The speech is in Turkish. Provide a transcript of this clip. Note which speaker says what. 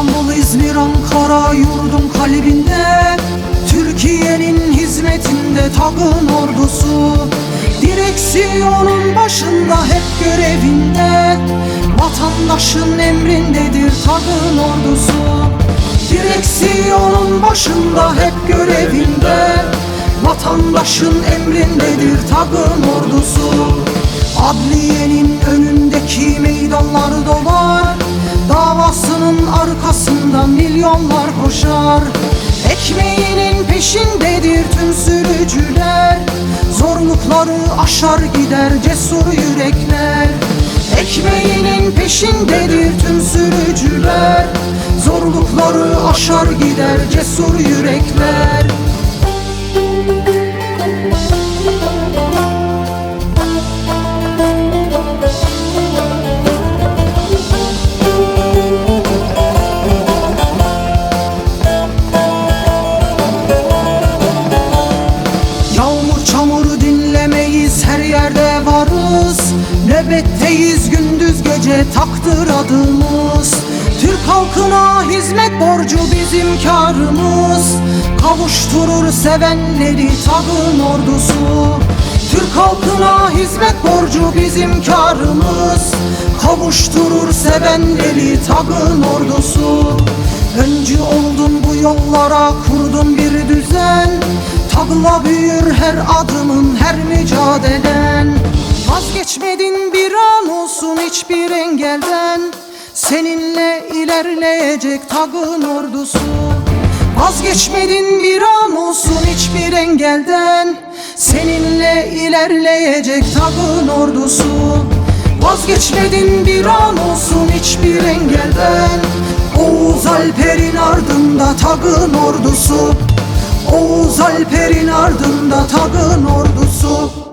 Speaker 1: İstanbul, İzmir, Ankara yurdum kalbinde. Türkiye'nin hizmetinde tabın ordusu. Direksiyonun başında hep görevinde. Vatandaşın emrindedir tabın ordusu. Direksiyonun başında hep görevinde. Vatandaşın emrindedir tabın ordusu. Adliyenin önündeki meydanlar dolar Davasının arkasında milyonlar koşar. Ekmeğinin peşindedir tüm sürücüler. Zorlukları aşar gider cesur yürekler. Ekmeğinin peşindedir tüm sürücüler. Zorlukları aşar gider cesur yürekler Nöbetteyiz gündüz gece taktır adımız. Türk halkına hizmet borcu bizim karımız Kavuşturur sevenleri tagın ordusu. Türk halkına hizmet borcu bizim karımız Kavuşturur sevenleri tagın ordusu. Öncü oldun bu yollara kurdun bir düzen. Tagla büyür her adımın her mücadelen Vazgeçmedin bir an olsun hiçbir engelden. Seninle ilerleyecek tagın ordusu. Vazgeçmedin bir an olsun hiçbir engelden. Seninle ilerleyecek tagın ordusu. Vazgeçmedin bir an olsun hiçbir engelden. Oğuz Alper'in ardında tagın ordusu. Oğuz Alper'in ardında tagın ordusu